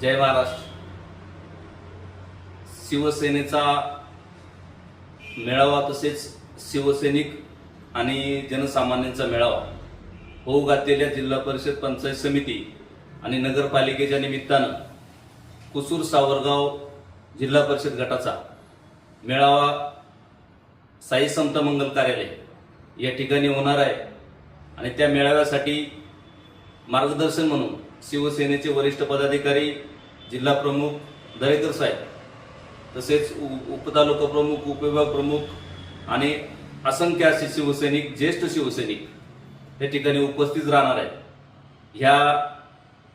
जय महाराष्ट्र. शिवसेनेचा मेळावा तसेच शिवसैनिक आणि जनसामान्यांचा मेळावा होऊ घातलेल्या जिल्हा परिषद पंचायत समिती आणि नगरपालिकेच्या निमित्तानं कुसूर सावरगाव जिल्हा परिषद गटाचा मेळावा साई संत मंगल कार्यालय या ठिकाणी होणार आहे. आणि त्या मेळाव्यासाठी मार्गदर्शन म्हणून शिवसेनेचे वरिष्ठ पदाधिकारी जिल्हा प्रमुख दरेकर साहेब तसेच उ- उपतालुका प्रमुख उपविभाग प्रमुख आणि असंख्य असे शिवसैनिक ज्येष्ठ शिवसैनिक त्या ठिकाणी उपस्थित राहणार आहेत. ह्या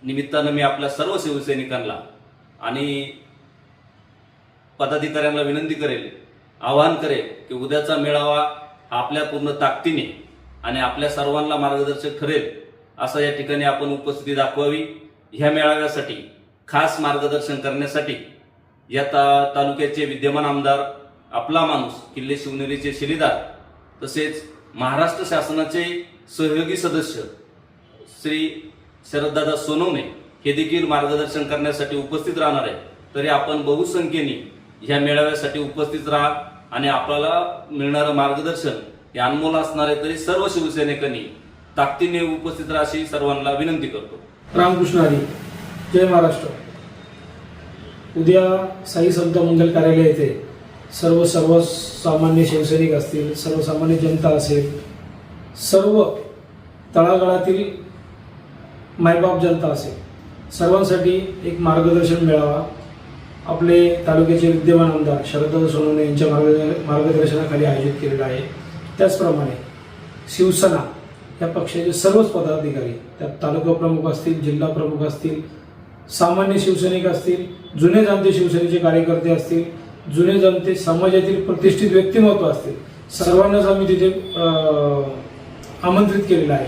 निमित्तानं मी आपल्या सर्व शिवसैनिकांना आणि पदाधिकाऱ्यांना विनंती करेल आवाहन करेल की उद्याचा मेळावा आपल्या पूर्ण ताकदीने आणि आपल्या सर्वांना मार्गदर्शक ठरेल. असं या ठिकाणी आपण उपस्थिती दाखवावी. ह्या मेळाव्यासाठी खास मार्गदर्शन करण्यासाठी या ता तालुक्याचे विद्यमान आमदार आपला माणूस किल्ले शिवनेरीचे शिलेदार तसेच महाराष्ट्र शासनाचे सहयोगी सदस्य श्री शरददादा सोनवणे हे देखील मार्गदर्शन करण्यासाठी उपस्थित राहणार आहे तरी आपण बहुसंख्येने ह्या मेळाव्यासाठी उपस्थित राहा आणि आपल्याला मिळणारं मार्गदर्शन हे अनमोल असणार आहे तरी सर्व शिवसैनिकांनी ताकदीने उपस्थित राहाशी सर्वांना विनंती करतो. रामकृष्ण हरी जय महाराष्ट्र. उद्या साई संत मंगल कार्यालय येथे सर्व सर्वसामान्य शिवसैनिक असतील सर्वसामान्य जनता असेल सर्व तळागाळातील मायबाप जनता असेल सर्वांसाठी एक मार्गदर्शन मिळावा. आपले तालुक्याचे विद्यमान आमदार शरद सोनवणे यांच्या मार्ग मार्गदर्शनाखाली आयोजित केलेलं आहे. त्याचप्रमाणे शिवसेना या पक्षाचे सर्वच पदाधिकारी त्यात तालुका प्रमुख असतील जिल्हा प्रमुख असतील सामान्य शिवसैनिक असतील जुने जाणते शिवसेनेचे कार्यकर्ते असतील जुने जाणते समाजातील प्रतिष्ठित व्यक्तिमत्व असतील सर्वांनाच आम्ही तिथे आमंत्रित केलेलं आहे.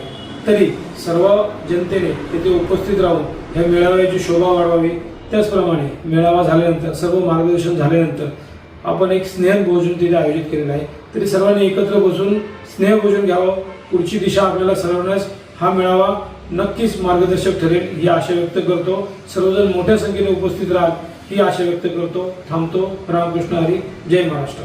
तरी सर्व जनतेने तिथे उपस्थित राहून ह्या मेळाव्याची शोभा वाढवावी. त्याचप्रमाणे मेळावा झाल्यानंतर सर्व मार्गदर्शन झाल्यानंतर आपण एक स्नेहभोजन तिथे आयोजित केलेलं आहे. तरी सर्वांनी एकत्र बसून स्नेहभोजन घ्यावं. पुढची दिशा आपल्याला सरवण्यास हा मेळावा नक्कीच मार्गदर्शक ठरेल ही आशा व्यक्त करतो. सर्वजण मोठ्या संख्येने उपस्थित राहाल ही आशा व्यक्त करतो. थांबतो. रामकृष्ण हरी. जय महाराष्ट्र.